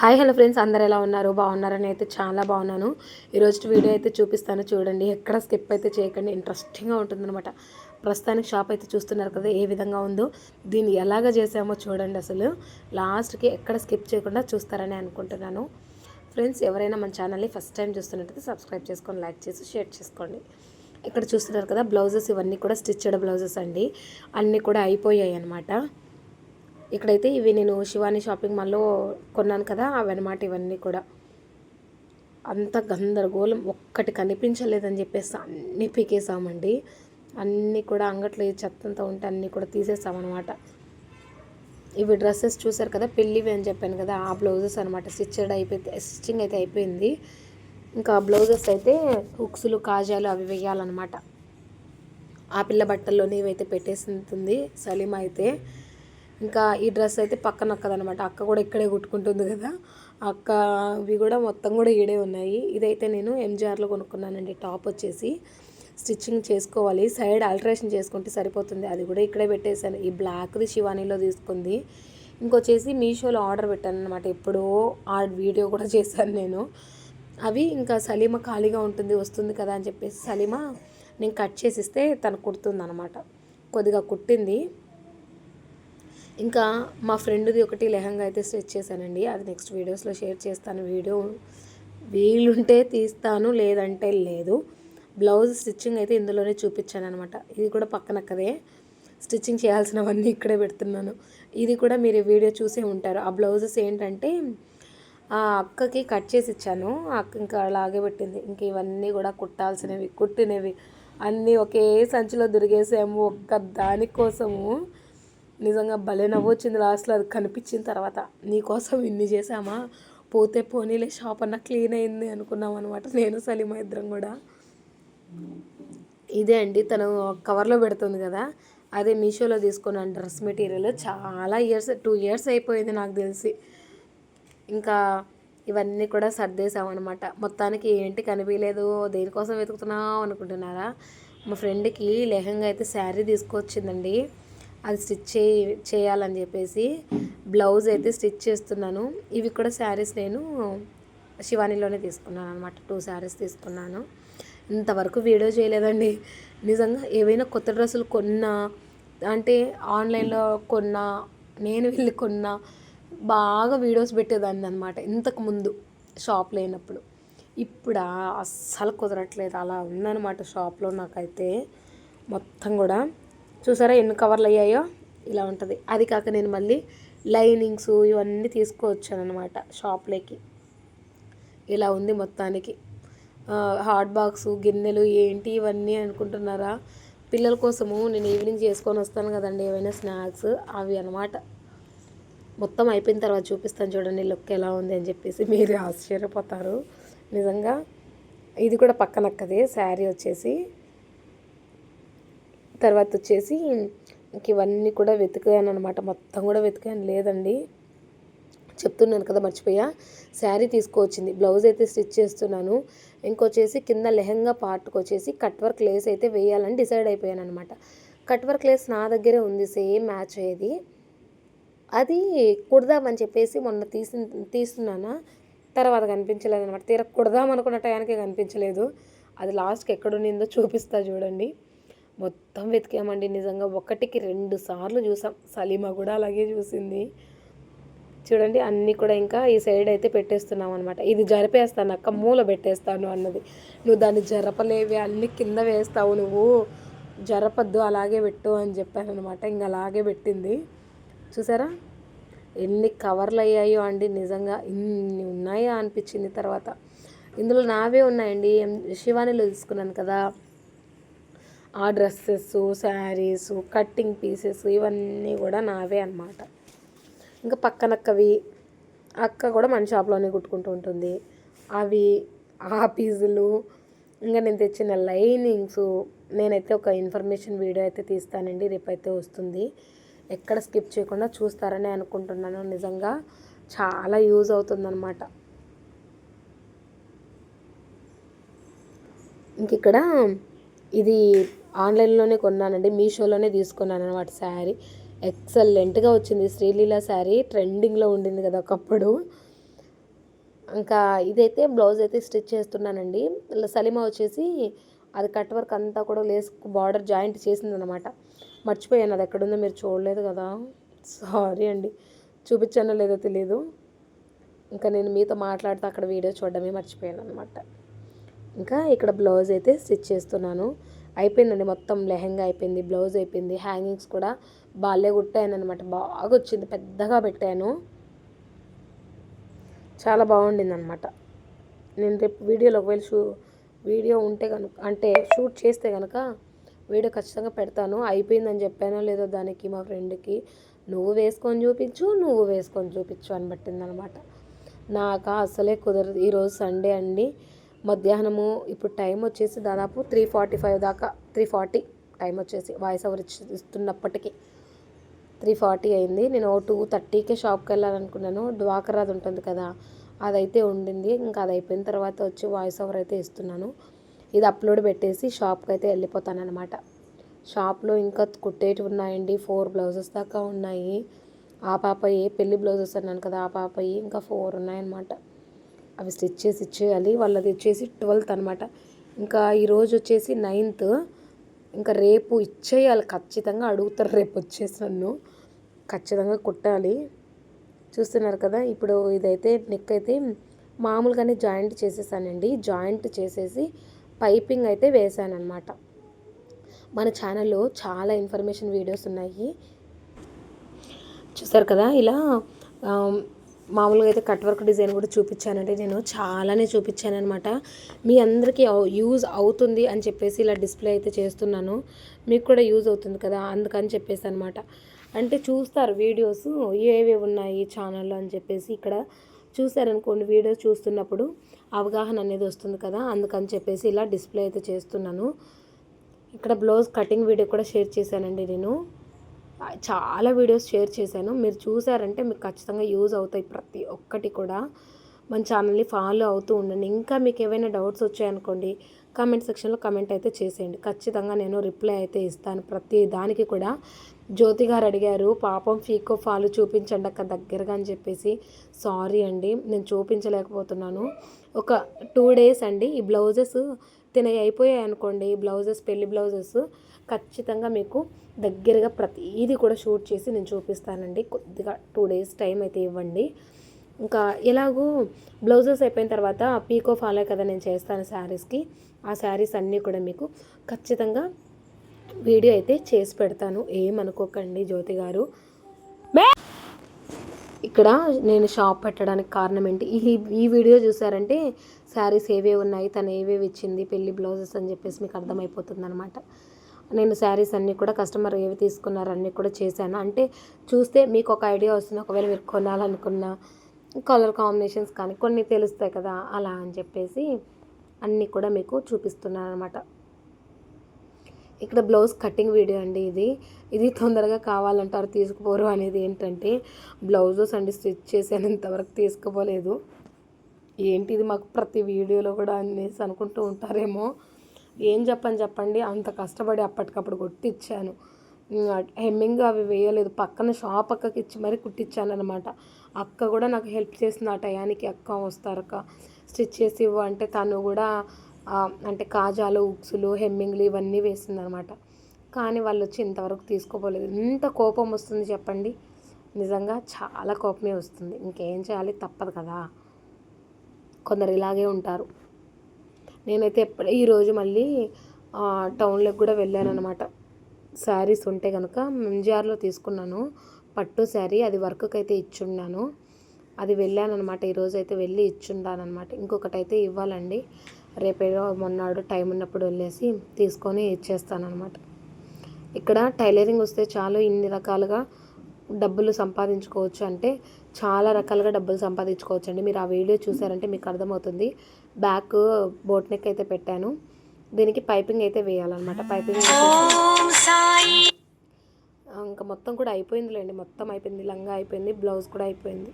Hi hello friends. అందరు ఎలా ఉన్నారు? బాగున్నారని అయితే చాలా బాగున్నాను. ఈరోజు వీడియో అయితే చూపిస్తాను చూడండి. ఎక్కడ స్కిప్ అయితే చేయకండి. ఇంట్రెస్టింగ్గా ఉంటుందన్నమాట. ప్రస్తుతానికి షాప్ అయితే చూస్తున్నారు కదా ఏ విధంగా ఉందో దీన్ని ఎలాగ చేసామో చూడండి అసలు. లాస్ట్కి ఎక్కడ స్కిప్ చేయకుండా చూస్తారని అనుకుంటున్నాను. ఫ్రెండ్స్ ఎవరైనా మన ఛానల్ని ఫస్ట్ టైం చూస్తున్నట్టయితే సబ్స్క్రైబ్ చేసుకొని లైక్ చేసి షేర్ చేసుకోండి. ఇక్కడ చూస్తున్నారు కదా బ్లౌజెస్ ఇవన్నీ కూడా స్టిచ్డ్ బ్లౌజెస్ అండి. అన్నీ కూడా అయిపోయాయి అనమాట ఇక్కడైతే ఇవి నేను శివాని షాపింగ్ మాల్లో కొన్నాను కదా అవన్నమాట ఇవన్నీ కూడా. అంత గందరగోళం ఒక్కటి కనిపించలేదని చెప్పేసి అన్నీ పీకేసామండి. అన్నీ కూడా అంగట్లో చెత్తంతా ఉంటే అన్నీ కూడా తీసేసామన్నమాట. ఇవి డ్రెస్సెస్ చూసారు కదా పెళ్ళివి అని చెప్పాను కదా ఆ బ్లౌజెస్ అనమాట స్టిచ్డ్ అయిపోయి స్టిచ్చింగ్ అయితే అయిపోయింది. ఇంకా బ్లౌజెస్ అయితే హుక్స్లు కాజాలు అవి వేయాలన్నమాట ఆ పిల్ల బట్టల్లోనే ఇవైతే ఉంటుంది సలీం అయితే. ఇంకా ఈ డ్రెస్ అయితే పక్కన అక్కదనమాట. అక్క కూడా ఇక్కడే కుట్టుకుంటుంది కదా. అక్క ఇవి కూడా మొత్తం కూడా ఈడే ఉన్నాయి. ఇదైతే నేను ఎంజిఆర్లో కొనుక్కున్నానండి. టాప్ వచ్చేసి స్టిచ్చింగ్ చేసుకోవాలి. సైడ్ ఆల్టరేషన్ చేసుకుంటే సరిపోతుంది. అది కూడా ఇక్కడే పెట్టేశాను. ఈ బ్లాక్ది శివానీలో తీసుకుంది. ఇంకొచ్చేసి మీషోలో ఆర్డర్ పెట్టాను అనమాట ఎప్పుడో ఆ వీడియో కూడా చేశాను నేను. అవి ఇంకా సలీమ ఖాళీగా ఉంటుంది వస్తుంది కదా అని చెప్పేసి సలీమ నేను కట్ చేసిస్తే తను కుడుతుంది అనమాట కొద్దిగా కుట్టింది. ఇంకా మా ఫ్రెండ్ది ఒకటి లెహంగా అయితే స్టిచ్ చేశానండి. అది నెక్స్ట్ వీడియోస్లో షేర్ చేస్తాను. వీడియో వీలుంటే తీస్తాను లేదంటే లేదు. బ్లౌజ్ స్టిచ్చింగ్ అయితే ఇందులోనే చూపించాను అనమాట ఇది కూడా పక్కన స్టిచ్చింగ్ చేయాల్సినవన్నీ ఇక్కడే పెడుతున్నాను. ఇది కూడా మీరు వీడియో చూసే ఉంటారు. ఆ బ్లౌజెస్ ఏంటంటే ఆ అక్కకి కట్ చేసి ఇచ్చాను. అక్క ఇంకా అలాగే పెట్టింది. ఇంక ఇవన్నీ కూడా కుట్టాల్సినవి కుట్టినవి. అన్నీ ఒకే సంచిలో దొరికేసాము ఒక్క దానికోసము నిజంగా భలే నవ్వొచ్చింది లాస్ట్లో. అది కనిపించిన తర్వాత నీకోసం ఇన్ని చేసామా పోతే పోనీలే షాప్ అన్న క్లీన్ అయింది అనుకున్నాం అనమాట నేను సలీమా ఇద్దరం కూడా. ఇదే అండి తను కవర్లో పెడుతుంది కదా అదే మీషోలో తీసుకున్నాను డ్రెస్ మెటీరియల్. చాలా ఇయర్స్ టూ ఇయర్స్ అయిపోయింది నాకు తెలిసి. ఇంకా ఇవన్నీ కూడా సర్దేశామన్నమాట మొత్తానికి ఏంటి కనిపించలేదు దేనికోసం వెతుకుతున్నావు అనుకుంటున్నారా? మా ఫ్రెండ్కి లెహంగా అయితే శారీ తీసుకొచ్చిందండి. అది స్టిచ్ చే చేయాలని చెప్పేసి బ్లౌజ్ అయితే స్టిచ్ చేస్తున్నాను. ఇవి కూడా శారీస్ నేను శివానిలోనే తీసుకున్నాను అనమాట టూ శారీస్ తీసుకున్నాను. ఇంతవరకు వీడియో చేయలేదండి. నిజంగా ఏవైనా కొత్త డ్రెస్సులు కొన్నా అంటే ఆన్లైన్లో కొన్నా నేను వెళ్ళి కొన్నా బాగా వీడియోస్ పెట్టేదాన్ని అనమాట ఇంతకు ముందు షాప్ లేనప్పుడు. ఇప్పుడు అస్సలు కుదరట్లేదు. అలా ఉందన్నమాట షాప్లో నాకైతే. మొత్తం కూడా చూసారా ఎన్ని కవర్లు అయ్యాయో? ఇలా ఉంటుంది. అది కాక నేను మళ్ళీ లైనింగ్స్ ఇవన్నీ తీసుకువచ్చాను అనమాట షాప్లోకి. ఇలా ఉంది మొత్తానికి. హాట్ బాక్స్ గిన్నెలు ఏంటి ఇవన్నీ అనుకుంటున్నారా? పిల్లల కోసము నేను ఈవినింగ్ చేసుకొని వస్తాను కదండి ఏమైనా స్నాక్స్ అవి అనమాట మొత్తం అయిపోయిన తర్వాత చూపిస్తాను చూడండి లుక్ ఎలా ఉంది అని చెప్పేసి మీరు ఆశ్చర్యపోతారు. నిజంగా ఇది కూడా పక్కనక్కదే శారీ వచ్చేసి. తర్వాత వచ్చేసి ఇవన్నీ కూడా వెతికాను అనమాట మొత్తం కూడా వెతికాను. లేదండి. చెప్తున్నాను కదా మర్చిపోయా. శారీ తీసుకొచ్చింది బ్లౌజ్ అయితే స్టిచ్ చేస్తున్నాను. ఇంకొచ్చేసి కింద లెహంగా పార్ట్కి వచ్చేసి కట్ వర్క్ లేస్ అయితే వేయాలని డిసైడ్ అయిపోయాను అనమాట కట్ వర్క్ లేస్ నా దగ్గరే ఉంది. సేమ్ మ్యాచ్ అయ్యేది. అది కుడదామని చెప్పేసి మొన్న తీసి తీస్తున్నానా? తర్వాత కనిపించలేదు అనమాట తీర కుడదాం అనుకున్న టయానికి కనిపించలేదు. అది లాస్ట్కి ఎక్కడుండిందో చూపిస్తా చూడండి. మొత్తం వెతికామండి. నిజంగా ఒకటికి రెండు సార్లు చూసాం. సలీమా కూడా అలాగే చూసింది. చూడండి అన్నీ కూడా ఇంకా ఈ సైడ్ అయితే పెట్టేస్తున్నాం అనమాట ఇది జరిపేస్తాను అక్క మూల పెట్టేస్తాను అన్నది. నువ్వు దాన్ని జరపలేవి అన్నీ కింద వేస్తావు నువ్వు. జరపద్దు అలాగే పెట్టు అని చెప్పాను అనమాట ఇంకా అలాగే పెట్టింది. చూసారా? ఎన్ని కవర్లు అయ్యాయో అండి. నిజంగా ఇన్ని ఉన్నాయా అనిపించింది తర్వాత. ఇందులో నావే ఉన్నాయండి. శివానిలో తీసుకున్నాను కదా. ఆ డ్రెస్సెస్ శారీస్ కట్టింగ్ పీసెస్ ఇవన్నీ కూడా నావే అనమాట ఇంకా పక్కనక్కవి అక్క కూడా మన షాప్లోనే కుట్టుకుంటూ ఉంటుంది. అవి ఆ పీజులు ఇంకా నేను తెచ్చిన లైనింగ్స్ నేనైతే ఒక ఇన్ఫర్మేషన్ వీడియో అయితే తీస్తానండి రేపైతే వస్తుంది. ఎక్కడ స్కిప్ చేయకుండా చూస్తారని అనుకుంటున్నాను. నిజంగా చాలా యూజ్ అవుతుందన్నమాట. ఇంక ఇక్కడ ఇది ఆన్లైన్లోనే కొన్నానండి మీషోలోనే తీసుకున్నాను అనమాట శారీ. ఎక్సలెంట్గా వచ్చింది శ్రీలీల శారీ ట్రెండింగ్లో ఉండింది కదా ఒకప్పుడు. ఇంకా ఇదైతే బ్లౌజ్ అయితే స్టిచ్ చేస్తున్నానండి. సలీమా వచ్చేసి అది కట్ వర్క్ అంతా కూడా లేస్ బార్డర్ జాయింట్ చేసిందనమాట మర్చిపోయాను అది ఎక్కడుందో మీరు చూడలేదు కదా. సారీ అండి చూపించానో లేదో తెలియదు ఇంకా నేను మీతో మాట్లాడుతూ అక్కడ వీడియో చూడడమే మర్చిపోయాను అనమాట ఇంకా ఇక్కడ బ్లౌజ్ అయితే స్టిచ్ చేస్తున్నాను. అయిపోయిందండి. మొత్తం లెహెంగా అయిపోయింది బ్లౌజ్ అయిపోయింది హ్యాంగింగ్స్ కూడా బాగాలే కుట్టాను అనమాట బాగా వచ్చింది పెద్దగా పెట్టాను. చాలా బాగుండింది అనమాట నేను రేపు వీడియోలో ఒకవేళ షూ వీడియో ఉంటే కనుక అంటే షూట్ చేస్తే కనుక వీడియో ఖచ్చితంగా పెడతాను. అయిపోయిందని చెప్పానో లేదో దానికి మా ఫ్రెండ్కి నువ్వు వేసుకొని చూపించు నువ్వు వేసుకొని చూపించు అని పట్టిందనమాట. నాకు అసలే కుదరదు. ఈరోజు సండే అండి. మధ్యాహ్నము ఇప్పుడు టైం వచ్చేసి దాదాపు త్రీ ఫార్టీ ఫైవ్ దాకా త్రీ ఫార్టీ టైం వచ్చేసి వాయిస్ ఓవర్ ఇస్తున్నప్పటికీ. త్రీ ఫార్టీ అయింది. నేను టూ థర్టీకే షాప్కి వెళ్ళాలనుకున్నాను. డ్వాకరాది ఉంటుంది కదా అదైతే ఉండింది. ఇంకా అది అయిపోయిన తర్వాత వచ్చి వాయిస్ ఓవర్ అయితే ఇస్తున్నాను. ఇది అప్లోడ్ పెట్టేసి షాప్కి అయితే వెళ్ళిపోతాను అనమాట షాప్లో ఇంకా కుట్టేటి ఉన్నాయండి. ఫోర్ బ్లౌజెస్ దాకా ఉన్నాయి. ఆ పాప ఏ పెళ్ళి బ్లౌజెస్ అన్నాను కదా ఆ పాపయ్యి ఇంకా ఫోర్ ఉన్నాయన్నమాట. అవి స్టిచ్ చేసి ఇచ్చేయాలి. వాళ్ళది వచ్చేసి ట్వెల్త్ అనమాట ఇంకా ఈరోజు వచ్చేసి నైన్త్. ఇంకా రేపు ఇచ్చేయాలి. ఖచ్చితంగా అడుగుతారు రేపు వచ్చేసి నన్ను. ఖచ్చితంగా కుట్టాలి. చూస్తున్నారు కదా ఇప్పుడు ఇదైతే నెక్ అయితే మామూలుగానే జాయింట్ చేసేసానండి. జాయింట్ చేసేసి పైపింగ్ అయితే వేసాను మన ఛానల్లో చాలా ఇన్ఫర్మేషన్ వీడియోస్ ఉన్నాయి. చూసారు కదా ఇలా మామూలుగా అయితే కట్ వర్క్ డిజైన్ కూడా చూపించానంటే నేను చాలానే చూపించాను అనమాట మీ అందరికీ యూజ్ అవుతుంది అని చెప్పేసి ఇలా డిస్ప్లే అయితే చేస్తున్నాను. మీకు కూడా యూజ్ అవుతుంది కదా అందుకని చెప్పేసి అనమాట అంటే చూస్తారు వీడియోస్ ఏవేవి ఉన్నాయి ఛానల్లో అని చెప్పేసి ఇక్కడ చూసారనుకోండి వీడియోస్ చూస్తున్నప్పుడు అవగాహన అనేది వస్తుంది కదా అందుకని చెప్పేసి ఇలా డిస్ప్లే అయితే చేస్తున్నాను. ఇక్కడ బ్లౌజ్ కటింగ్ వీడియో కూడా షేర్ చేశానండి నేను. చాలా వీడియోస్ షేర్ చేశాను. మీరు చూసారంటే మీకు ఖచ్చితంగా యూజ్ అవుతాయి ప్రతి ఒక్కటి కూడా. మన ఛానల్ని ఫాలో అవుతూ ఉండండి. ఇంకా మీకు ఏవైనా డౌట్స్ వచ్చాయనుకోండి కామెంట్ సెక్షన్లో కమెంట్ అయితే చేసేయండి. ఖచ్చితంగా నేను రిప్లై అయితే ఇస్తాను ప్రతి దానికి కూడా. జ్యోతి గారు అడిగారు పాపం ఫీకో ఫాలు చూపించండి అక్క దగ్గరగా అని చెప్పేసి. సారీ అండి నేను చూపించలేకపోతున్నాను. ఒక టూ డేస్ అండి ఈ బ్లౌజెస్ తినవి అయిపోయాయి అనుకోండి బ్లౌజెస్ పెళ్ళి బ్లౌజెస్. ఖచ్చితంగా మీకు దగ్గరగా ప్రతిదీ కూడా షూట్ చేసి నేను చూపిస్తానండి. కొద్దిగా టూ డేస్ టైం అయితే ఇవ్వండి. ఇంకా ఎలాగో బ్లౌజెస్ అయిపోయిన తర్వాత పీకో ఫాలో కదా నేను చేస్తాను శారీస్కి. ఆ శారీస్ అన్నీ కూడా మీకు ఖచ్చితంగా వీడియో అయితే చేసి పెడతాను. ఏమనుకోకండి జ్యోతి గారు. ఇక్కడ నేను షాప్ పెట్టడానికి కారణం ఏంటి? ఈ ఈ వీడియో చూసారంటే శారీస్ ఏవే ఉన్నాయి తను ఏవేవి ఇచ్చింది పెళ్ళి బ్లౌజెస్ అని చెప్పేసి మీకు అర్థమైపోతుంది అనమాట నేను శారీస్ అన్నీ కూడా కస్టమర్ ఏవి తీసుకున్నారు అన్నీ కూడా చేశాను. అంటే చూస్తే మీకు ఒక ఐడియా వస్తుంది ఒకవేళ మీరు కొనాలనుకున్న కలర్ కాంబినేషన్స్ కానీ కొన్ని తెలుస్తాయి కదా అలా అని చెప్పేసి అన్నీ కూడా మీకు చూపిస్తున్నాను అనమాట ఇక్కడ బ్లౌజ్ కటింగ్ వీడియో అండి ఇది. ఇది తొందరగా కావాలంటారు తీసుకుపోరు అనేది ఏంటంటే బ్లౌజెస్ అండి స్టిచ్ చేసేంతవరకు తీసుకుపోలేదు. ఏంటి ఇది మాకు ప్రతి వీడియోలో కూడా అనేసి అనుకుంటూ ఉంటారేమో. ఏం చెప్పని చెప్పండి అంత కష్టపడి అప్పటికప్పుడు కొట్టిచ్చాను. హెమ్మింగ్ అవి వేయలేదు. పక్కన షాప్ అక్కకి ఇచ్చి మరీ కుట్టించాను అనమాట అక్క కూడా నాకు హెల్ప్ చేసింది ఆ టయానికి అక్క వస్తారక్క స్టిచ్ చేసి ఇవ్వు అంటే తను కూడా అంటే కాజాలు ఉక్సులు హెమ్మింగ్లు ఇవన్నీ వేసింది అనమాట కానీ వాళ్ళు వచ్చి ఇంతవరకు తీసుకోపోలేదు. ఇంత కోపం వస్తుంది చెప్పండి. నిజంగా చాలా కోపమే వస్తుంది. ఇంకేం చేయాలి? తప్పదు కదా. కొందరు ఇలాగే ఉంటారు. నేనైతే ఎప్పుడు ఈరోజు మళ్ళీ టౌన్లోకి కూడా వెళ్ళాను అనమాట శారీస్ ఉంటే కనుక ఎంజిఆర్లో తీసుకున్నాను. పట్టు శారీ అది వర్క్కి అయితే ఇచ్చున్నాను. అది వెళ్ళాను అనమాట ఈరోజు అయితే వెళ్ళి ఇచ్చుండాను అనమాట ఇంకొకటి అయితే ఇవ్వాలండి. రేపేదో మొన్నాడు టైం ఉన్నప్పుడు వెళ్ళేసి తీసుకొని ఇచ్చేస్తానమాట ఇక్కడ టైలరింగ్ వస్తే చాలు ఇన్ని రకాలుగా డబ్బులు సంపాదించుకోవచ్చు అంటే చాలా రకాలుగా డబ్బులు సంపాదించుకోవచ్చు అండి. మీరు ఆ వీడియో చూసారంటే మీకు అర్థమవుతుంది. బ్యాక్ బోట్ నెక్ అయితే పెట్టాను. దీనికి పైపింగ్ అయితే వేయాలన్నమాట. పైపింగ్ ఇంకా మొత్తం కూడా అయిపోయిందిలేండి. మొత్తం అయిపోయింది. లంగా అయిపోయింది. బ్లౌజ్ కూడా అయిపోయింది.